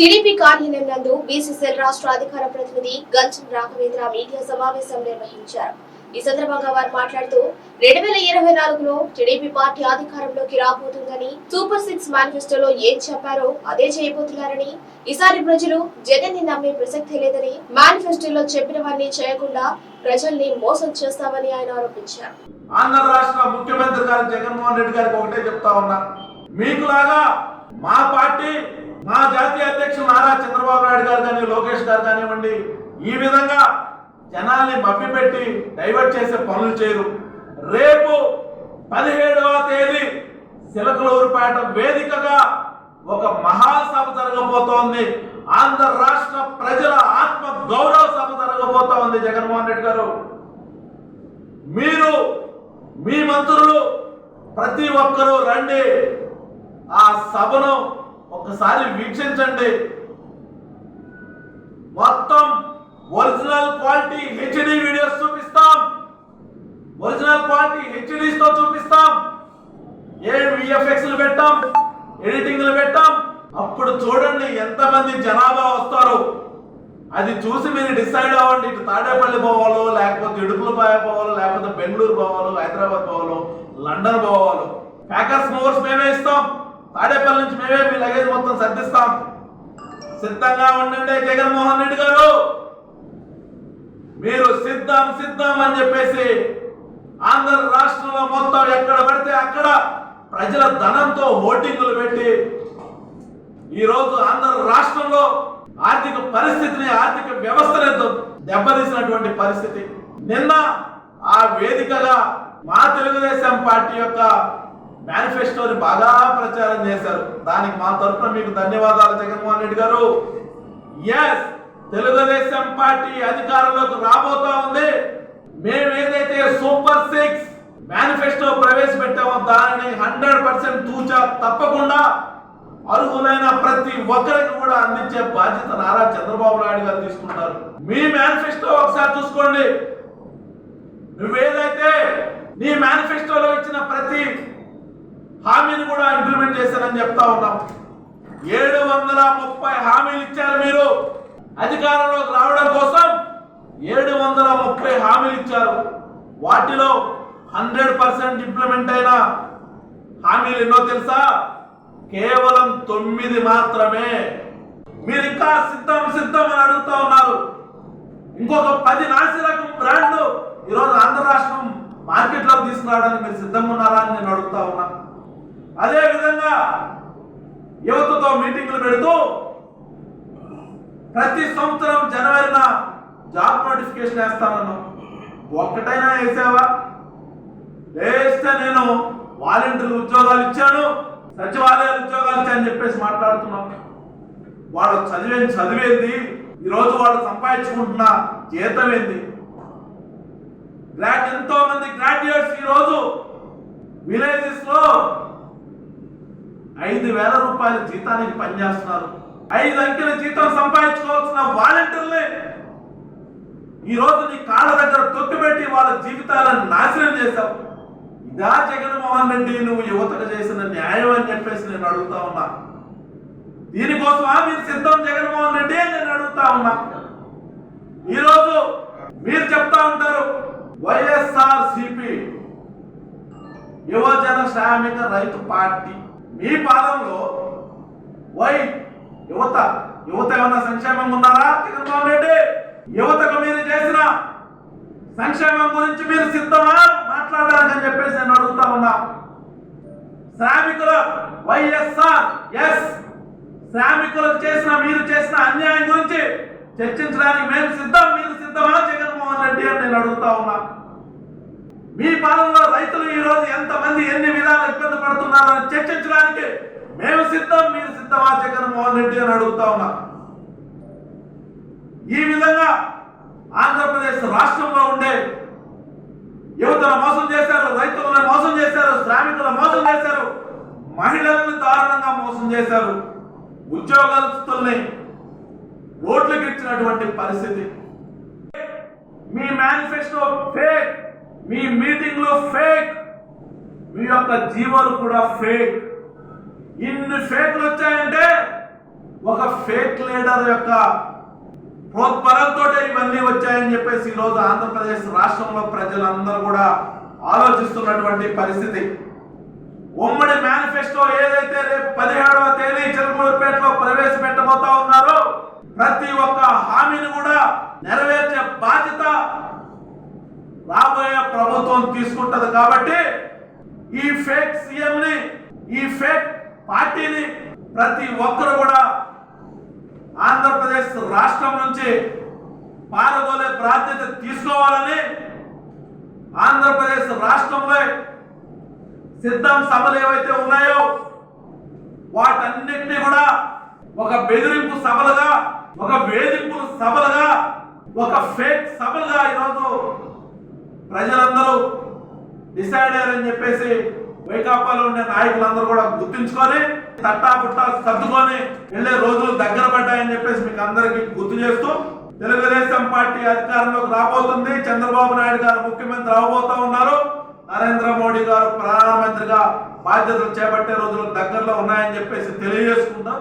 TDP కార్యాలయం నందు BCCL రాష్ట్ర అధికార ప్రతినిధి గంచం రాఘవేంద్ర మీడియా సమావేశం నిర్వహించారు. ఈ సందర్భంగా వారు మాట్లాడుతూ రెండు వేల ఇరవై నాలుగులో టీడీపీ పార్టీ అధికారంలోకి రాబోతుందని సూపర్ సిక్స్ మేనిఫెస్టోలో ఏం చెప్పారో అదే చేయబోతున్నారని ఈసారి ప్రజలు జగన్ని నమ్మే ప్రసక్తి లేదని మేనిఫెస్టోలో చెప్పినవన్నీ చేయకుండా ప్రజల్ని మోసం చేస్తామని ఆయన ఆరోపించారు. ఆంధ్ర రాష్ట్ర ముఖ్యమంత్రి గారు జగన్మోహన్ రెడ్డి గారికి ఒకటే చెప్తా ఉన్నా. మీకులాగా మా పార్టీ మా జాతీయ అధ్యక్షులు నారా చంద్రబాబు నాయుడు గారు కానీ లోకేష్ గారు కానివ్వండి ఈ విధంగా జనాల్ని మభ్యపెట్టి డైవర్ట్ చేసే పనులు చేయరు. రేపు పదిహేడవ తేదీ సిలకలూరుపేట వేదికగా ఒక మహాసభ జరగబోతోంది. ఆంధ్ర రాష్ట్ర ప్రజల ఆత్మ గౌరవ సభ జరగబోతా ఉంది జగన్మోహన్ రెడ్డి గారు. మీరు మీ మంత్రులు ప్రతి ఒక్కరూ రండి. ఆ సభను ఒకసారి వీక్షించండి. మొత్తం ఒరిజినల్ క్వాలిటీ హెచ్డి వీడియోస్ చూపిస్తాం. ఒరిజినల్ క్వాలిటీ హెచ్డీస్తో చూపిస్తాం. ఏ విఎఫ్ఎక్స్ పెట్టాం? ఎడిటింగ్లు పెట్టాం? అప్పుడు చూడండి ఎంతమంది జనాభా వస్తారు. అది చూసి మీరు డిసైడ్ అవ్వండి. ఇటు తాడేపల్లి పోవాలో లేకపోతే ఇడుపులపాయ పోవాలో లేకపోతే బెంగళూరు పోవాలో హైదరాబాద్ పోవాలో లండన్ పోవాలో ప్యాకర్స్ మూవర్స్ మేమే ఇస్తాం. తాడేపల్లి నుంచి మేమే మీ లగేజ్ మొత్తం సర్దిస్తాం. సిద్ధంగా ఉండండి జగన్మోహన్ రెడ్డి గారు. మీరు సిద్ధం సిద్ధం అని చెప్పేసి ఆంధ్ర రాష్ట్రంలో మొత్తం ఎక్కడ పడితే అక్కడ ప్రజల ధనంతో ఓటింగులు పెట్టి ఈ రోజు ఆంధ్ర రాష్ట్రంలో ఆర్థిక పరిస్థితిని ఆర్థిక వ్యవస్థని దెబ్బతీసినటువంటి పరిస్థితి. నిన్న ఆ వేదికగా మా తెలుగుదేశం పార్టీ యొక్క మేనిఫెస్టోని బాగా ప్రచారం చేశారు. దానికి మా తరఫున మీకు ధన్యవాదాలు జగన్మోహన్ రెడ్డి గారు. ఎస్ తెలుగుదేశం పార్టీ అధికారంలోకి రాబోతా ఉంది. మేము ఏదైతే సూపర్ సిక్స్ మేనిఫెస్టో ప్రవేశపెట్టామో దానిని హండ్రెడ్ పర్సెంట్ తూచా తప్పకుండా అర్హులైన ప్రతి ఒక్కరికి కూడా అందించే బాధ్యత నారా చంద్రబాబు నాయుడు గారు తీసుకుంటారు. మీ మేనిఫెస్టో ఒకసారి చూసుకోండి. నువ్వేదైతే నీ మేనిఫెస్టోలో ఇచ్చిన ప్రతి హామీని కూడా ఇంప్లిమెంట్ చేశారని చెప్తా ఉన్నాం. ఏడు వందల ముప్పై హామీలు ఇచ్చారు మీరు. అధికారంలోకి రావడం కోసం ఏడు వందల ముప్పై హామీలు ఇచ్చారు. వాటిలో హండ్రెడ్ పర్సెంట్ ఇంప్లిమెంట్ అయిన హామీలు ఎన్నో తెలుసా? కేవలం తొమ్మిది మాత్రమే. మీరు ఇంకా సిద్ధం సిద్ధం అని అడుగుతా ఉన్నారు. ఇంకొక పది నాసి రకం బ్రాండ్ ఈరోజు ఆంధ్ర రాష్ట్రం మార్కెట్లోకి తీసుకురావడానికి మీరు సిద్ధంగా ఉన్నారా అని నేను అడుగుతా ఉన్నా. అదే విధంగా యువతతో మీటింగులు పెడుతూ ప్రతి సంవత్సరం జనవరిన జాబ్ నోటిఫికేషన్ వేస్తానన్నాం. ఒక్కటైనా వేసావా? వేస్తే నేను వాలంటీర్ ఉద్యోగాలు ఇచ్చాను సచివాలయాలు ఉద్యోగాలు ఇచ్చాను చెప్పేసి మాట్లాడుతున్నాం. వాళ్ళు చదివే చదివేది? ఈరోజు వాళ్ళు సంపాదించుకుంటున్న జీతం ఏంది? ఎంతో మంది గ్రాడ్యుయేట్స్ ఈరోజు విలేజెస్లో ఐదు వేల రూపాయల జీతానికి పనిచేస్తున్నారు ఐదు అంకెల జీతం సంపాదించుకోవాల్సిన వాలంటీర్లే. ఈరోజు నీ కాళ్ళ దగ్గర తొక్కిపెట్టి వాళ్ళ జీవితాలను నాశనం చేశావు. ఇదా జగన్మోహన్ రెడ్డి నువ్వు యువతకు చేసిన న్యాయం అని చెప్పేసి నేను అడుగుతా ఉన్నా. దీనికోసమా మీరు సిద్ధం జగన్మోహన్ రెడ్డి అని నేను అడుగుతా ఉన్నా. ఈరోజు మీరు చెప్తా ఉంటారు వైఎస్ఆర్ సిపి యువజన శ్రామిక రైతు పార్టీ. మీ పాదంలో వై యువత యువత ఏమన్నా సంక్షేమం ఉన్నారా? జగన్మోహన్ రెడ్డి యువతకు మీరు చేసిన సంక్షేమం గురించి మీరు సిద్ధమా? మాట్లాడడానికి అని చెప్పేసి నేను అడుగుతా ఉన్నా. శ్రామికుల వైఎస్ఆర్ ఎస్. శ్రామికులకు చేసిన మీరు చేసిన అన్యాయం గురించి చర్చించడానికి మేము సిద్ధం మీరు సిద్ధమా? జగన్మోహన్ రెడ్డి అని నేను అడుగుతా ఉన్నా. మీ పాలనలో రైతులు ఈ రోజు ఎంతమంది ఎన్ని విధాలు ఇబ్బంది పడుతున్నారో అని చర్చించడానికి మేము సిద్ధం మీరు సిద్ధమా జగన్మోహన్ రెడ్డి అని అడుగుతా ఉన్నా. ఈ విధంగా ఆంధ్రప్రదేశ్ రాష్ట్రంలో ఉండే యువతను మోసం చేశారు రైతులను మోసం చేశారు శ్రామికులను మోసం చేశారు మహిళలను దారుణంగా మోసం చేశారు ఉద్యోగస్తుల్ని రోడ్లకు ఇచ్చినటువంటి పరిస్థితి. మీ మేనిఫెస్టో ఫేక్ ఫేక్ మీ యొక్క జీవోలు కూడా ఫేక్ ఇన్ని ఫేక్లు వచ్చాయంటే ఒక ఫేక్ లీడర్ యొక్క ప్రోత్పరంతో ఇవన్నీ వచ్చాయని చెప్పేసి ఈరోజు ఆంధ్రప్రదేశ్ రాష్ట్రంలో ప్రజలందరూ కూడా ఆలోచిస్తున్నటువంటి పరిస్థితి. ఉమ్మడి మేనిఫెస్టో ఏదైతే రేపు పదిహేడవ తేదీ చిలకలూరుపేటలో ప్రవేశపెట్టబోతా ఉన్నారో ప్రతి ఒక్క హామీని కూడా నెరవేర్చే బాధ్యత రాబోయే ప్రభుత్వం తీసుకుంటది కాబట్టి ఈ ఫేక్ సీఎం ని ఈ ఫేక్ పార్టీని ప్రతి ఒక్కరు కూడా ఆంధ్రప్రదేశ్ రాష్ట్రం నుంచి పాల్గొనే బాధ్యత తీసుకోవాలని ఆంధ్రప్రదేశ్ రాష్ట్రంలో సిద్ధం సభలు ఏవైతే ఉన్నాయో వాటన్నిటిని కూడా ఒక బెదిరింపు సభలుగా ఒక వేధింపు సభలుగా ఒక ఫేక్ సభలుగా ఈరోజు ప్రజలందరూ డిసైడ్ అయ్యారని చెప్పేసి వైకాపాలో ఉండే నాయకులందరూ కూడా గుర్తుంచుకొని తట్టా పుట్టా సర్దుకొని వెళ్ళే రోజులు దగ్గర పడ్డాయని చెప్పేసి మీకు అందరికీ గుర్తు చేస్తూ తెలుగుదేశం పార్టీ అధికారంలోకి రాబోతుంది. చంద్రబాబు నాయుడు గారు ముఖ్యమంత్రి అవబోతా ఉన్నారు. నరేంద్ర మోడీ గారు ప్రధానమంత్రిగా బాధ్యతలు చేపట్టే రోజులు దగ్గరలో ఉన్నాయని చెప్పేసి తెలియజేసుకుంటాం